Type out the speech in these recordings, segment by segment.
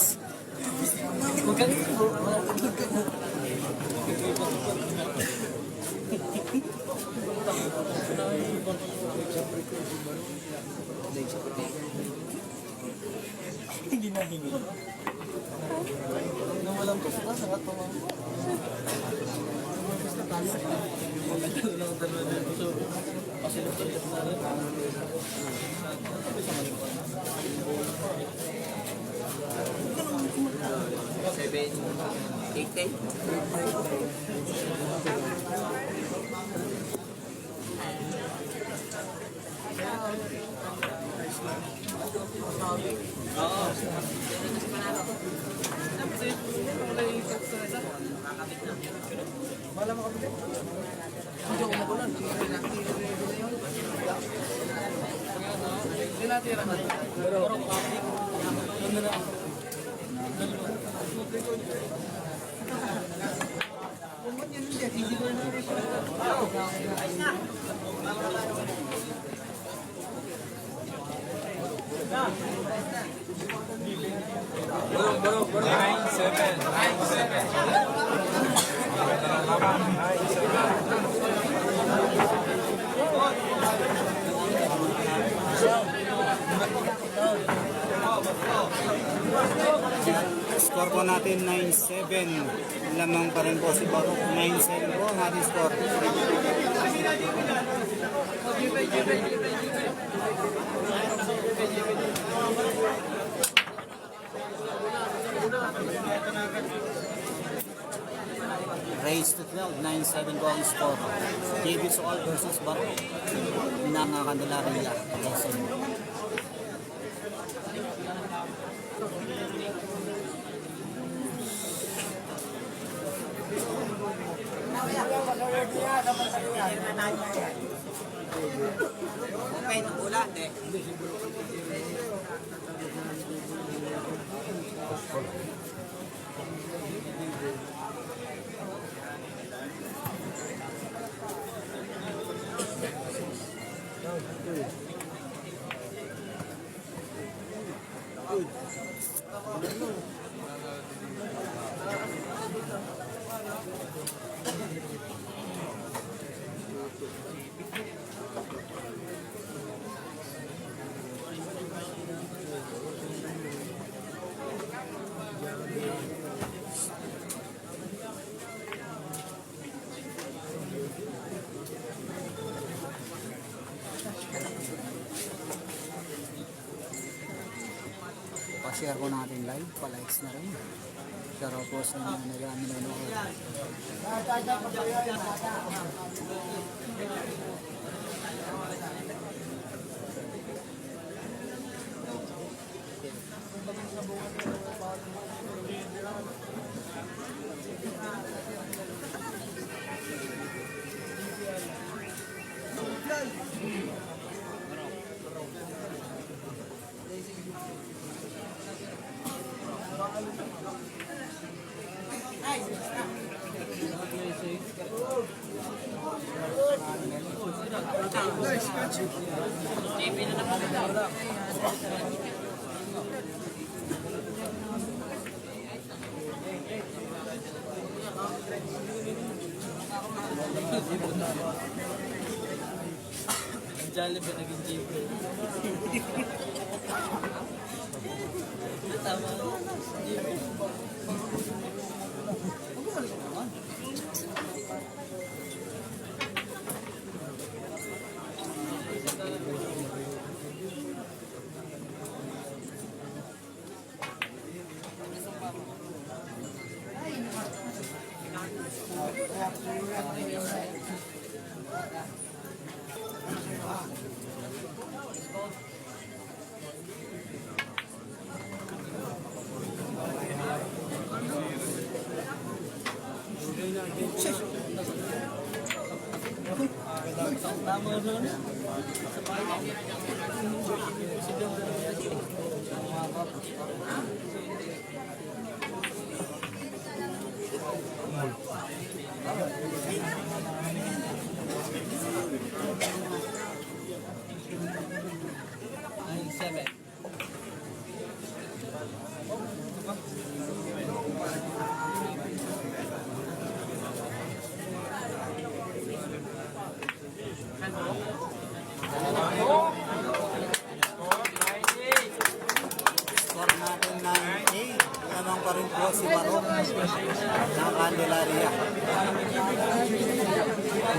Tapos, Hindi na hingi. Nung walang kusuka, sangat pa mga. Basta tayo. Pagkakaroon ng dalawa na ito. Kasi lang ito. Kasi lang ito. 8K? Score po natin 9-7. Lamang pa rin po si Barok. 9-7 po ang ating score. Race to 12, 9-7 po ang score. JB Sokol versus Barok ng Candelaria. Lesson. Okay, nagula. Eh. Hola. Pa-share po natin live, pa-likes na rin. Share out po sa inyo na nagami nanonood. Ang Jollibee naging Jibre. Tama. Jibre. Tama nun. Sa আমার Score natin ng 8. Lamang ano pa rin po si Marong ng Candelaria.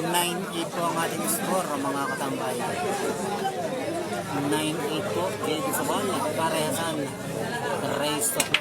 9-8 po ang ating score mga katambayan. 9-8 po, Diego Sabon, parehasan. Race to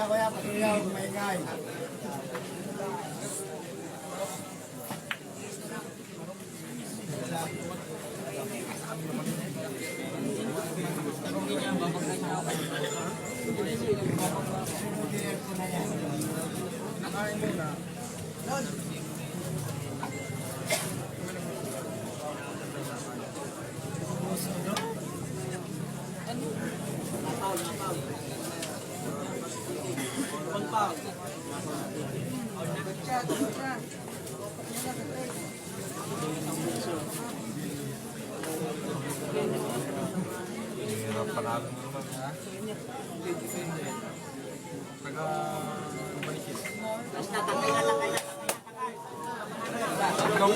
Kuya, kuya, patuloy ako maingay. Tatlong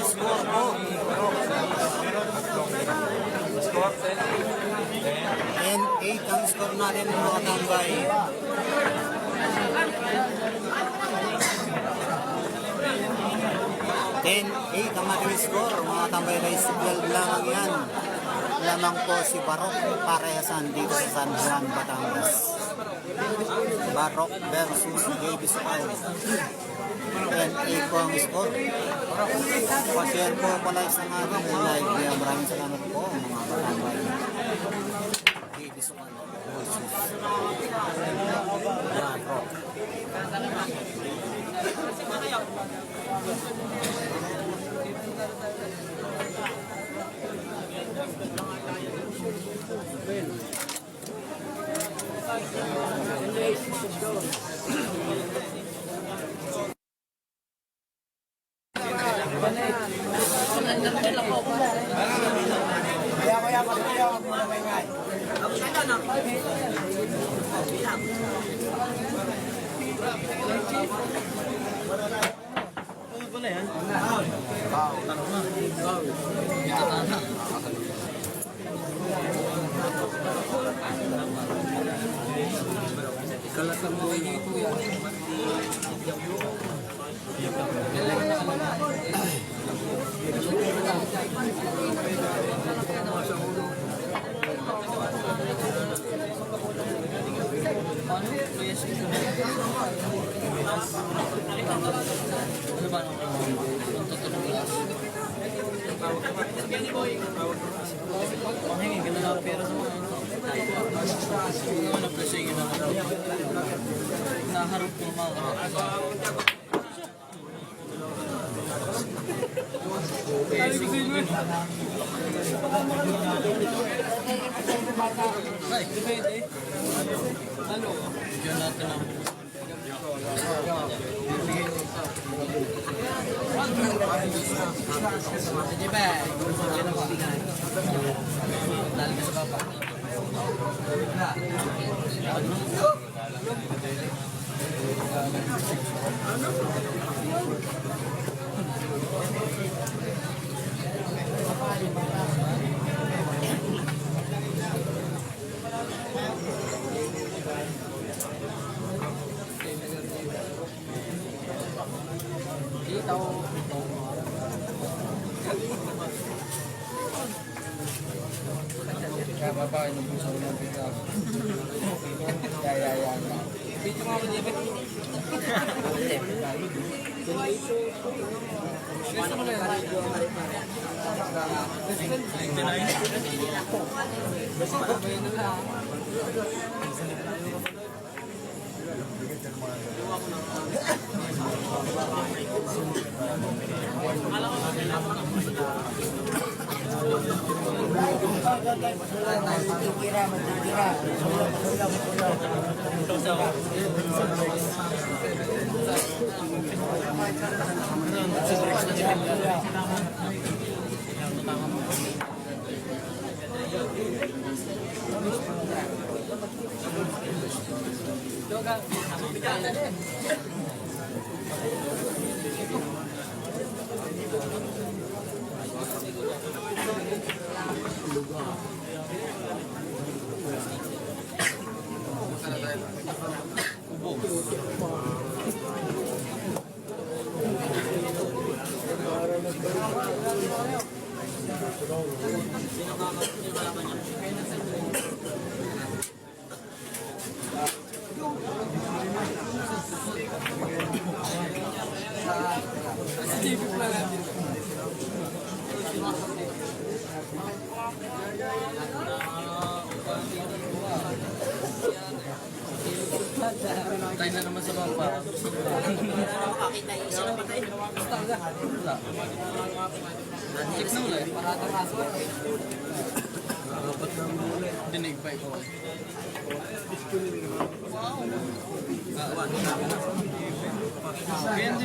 score po. 10-8 ang score natin mga katambay. Ten, eight ang ating score. Mga tambay race 12 lamang yan. Lamang po si Barok parehasan dito sa San Juan, Batangas. Barok versus JB Sukal. 10-8 po ang score. Pa-share po pala sa ating live. Kaya maraming salamat po mga katambay. JB Sukal versus Barok. Kuya, kuya, patuloy ako muna maingay. Kalat ng buhay dito. Ano ba nung ang tutulong glass? Panghingi ka na lang pera sa mga ito. Ano na presyo yun ang ano? Naharap ko mga depende. Ano? Diyan natin ang Sige ba? Yan ako. Dali ka sa baba. Dito. Babae ng puso ng pita. Kaya yan. Dito nga ako dito. Tayo na naman sa baba. Wala. Six na ulit. Parata kaso. Dapat na muli. Dinig pa ikaw. Wow. Kaya hindi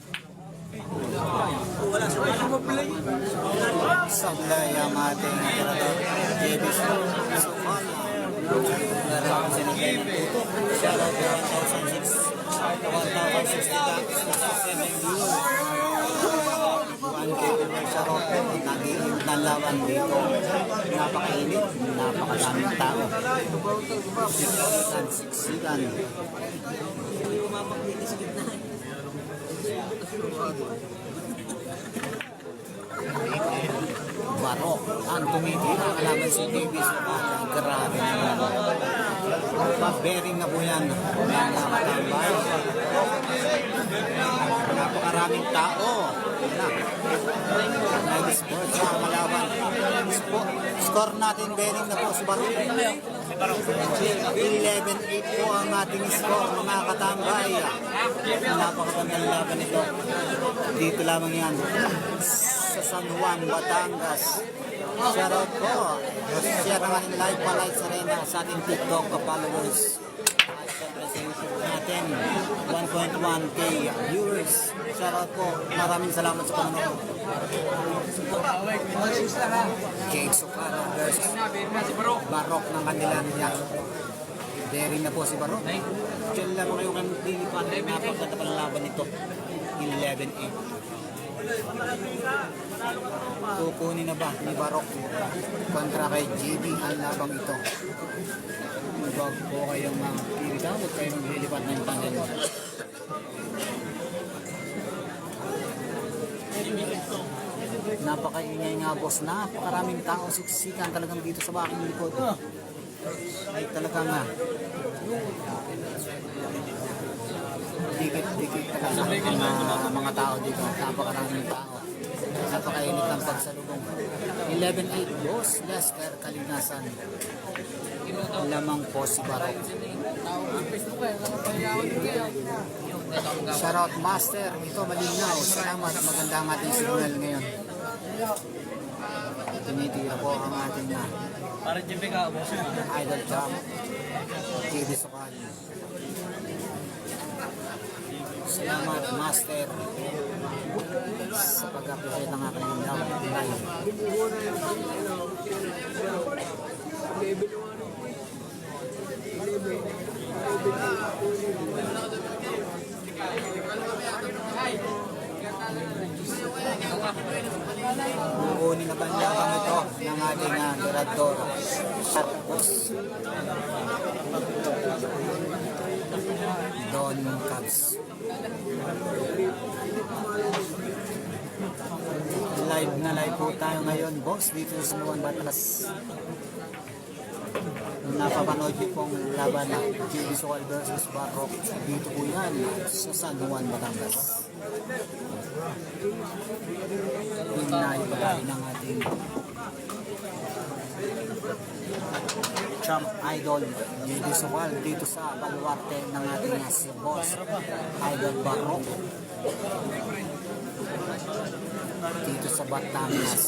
Sablay ang ating tirador. JB Sukala. Larawan si Miguel. Shout out to 1,006. 1,060 views. 1K viewers sa Roto. Nag-iinit na laban dito. Napakainit. Napakadaming tao. Nagsiksikan. Barok. Ang tumitira kalaban si Davis. Grabe naman. Pa-bearing na po yan. Matambay napakaraming tao. Nag-sports sa kalaban. Score natin bearing na po si Barok 11-8 po ang ating score mga katambay napakagandang laban ito dito lamang yan sa San Juan, Batangas. Shoutout po. Share ang ating live pa live sa rin sa ating TikTok followers. Natin, 1.1k viewers. Shoutout po. Maraming salamat sa panonood. Cake Sukano versus Barok ng kanilang yak. Daring na po si Barok. Diyan lang kayo kang lilipan. Napagkatapal laban nito. 11-8. Kukunin na ba ni Barok kontra kay JB ang labang ito? Huwag po kayong magpirita, huwag kayong maglilipat ng panel. Napakaingay nga boss, napakaraming tao siksikan talagang dito sa baking likod. Ay talaga nga. Dikit-dikit talaga ang mga, mga tao dito. Napakaraming tao. Napakainit ng pagsalubong. 11-8 boss, Lester Kalinasan. Lamang po si Barok. Shoutout Master, ito malinaw. Salamat, maganda ang ating signal ngayon. Tinitira po ang ating na Para JP ka, boss. idol trap. TV Sukal. Salamat Master sa pag-appreciate ng aking live. Kukunin na banyagang ito ng ating uh, Mirador. Tapos, Don Cubs. Live na live po tayo ngayon, boss, dito sa Nuwan Batas. Napapanood niyo pong laban na J. Visual versus Barrock. Dito po yan sa San Juan, Batangas. Pinaipadali ng ating champ idol J.D. Suwal dito sa baluarte ng ating si boss idol Barrock dito sa Batangas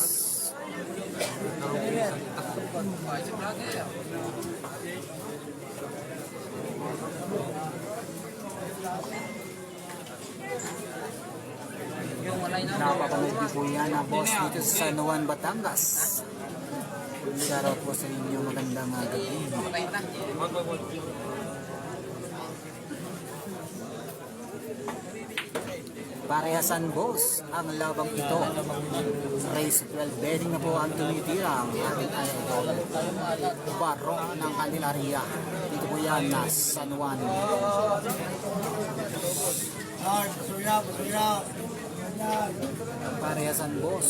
napapanood po yan na boss dito sa San Juan, Batangas Shoutout po sa inyo magandang gabi Parehasan boss ang labang ito. Race 12 betting na po ang tumitira ang ating idol. Barok ng Candelaria. Dito po yan na San Juan. Parehasan boss.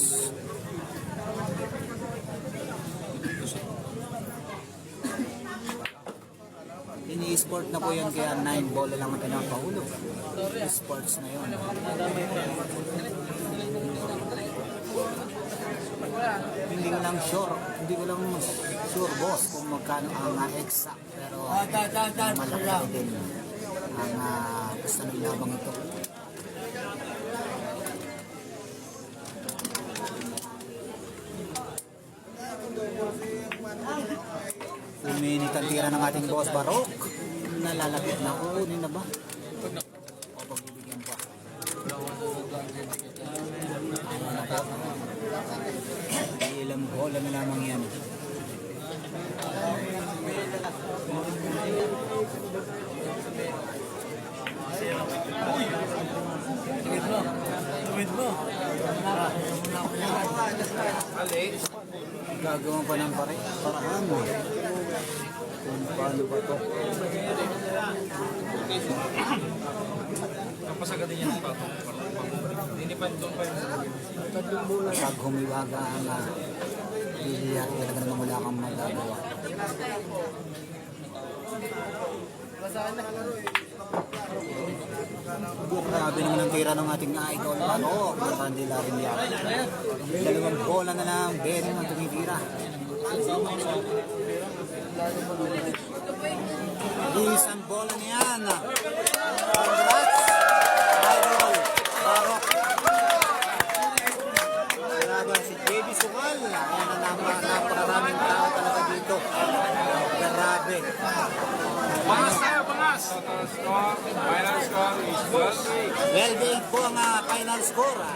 Ini-sport na po yan kaya 9 bola lang ang pinapahulog. Sports na yun. Hindi ko lang sure, hindi ko lang sure boss kung magkano ang uh, exact pero Ah, malaki din ang uh, gusto ng labang ito. Uminit ang tira ng ating boss Barok. Nalalapit na. Kukunin na ba? O pagbibigyan pa. Ano na po? Ilang bola na lamang yan. Gagawa pa ng pare. Paraan mo. Kung paano ba to? Kapasagatin niya ng pato. Hindi pa doon pa yung Pag humiwaga ang uh, liliyari talaga naman wala kang magagawa. Grabe naman ang tira ng ating idol. Ano? Kandila rin yan. Dalawang bola na lang. Bering ang tumitira. Isang bola na yan. Congrats! Idol! Barok! Grabe si JB Sukal. Ayan na naman, napakaraming tao talaga dito. Grabe. Pangas tayo, pangas! Score, final score is 12. 12-8 po ang ah, final score. ah.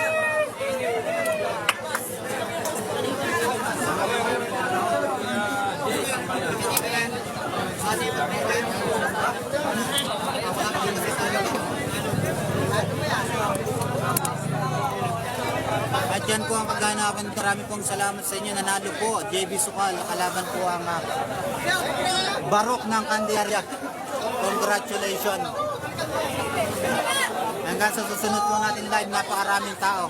yan po ang kaganapan. Marami pong salamat sa inyo. Nanalo po. JB Sukal. Kalaban po ang ah, Barok ng Candelaria. Congratulations. Hanggang sa susunod po natin live, napakaraming tao.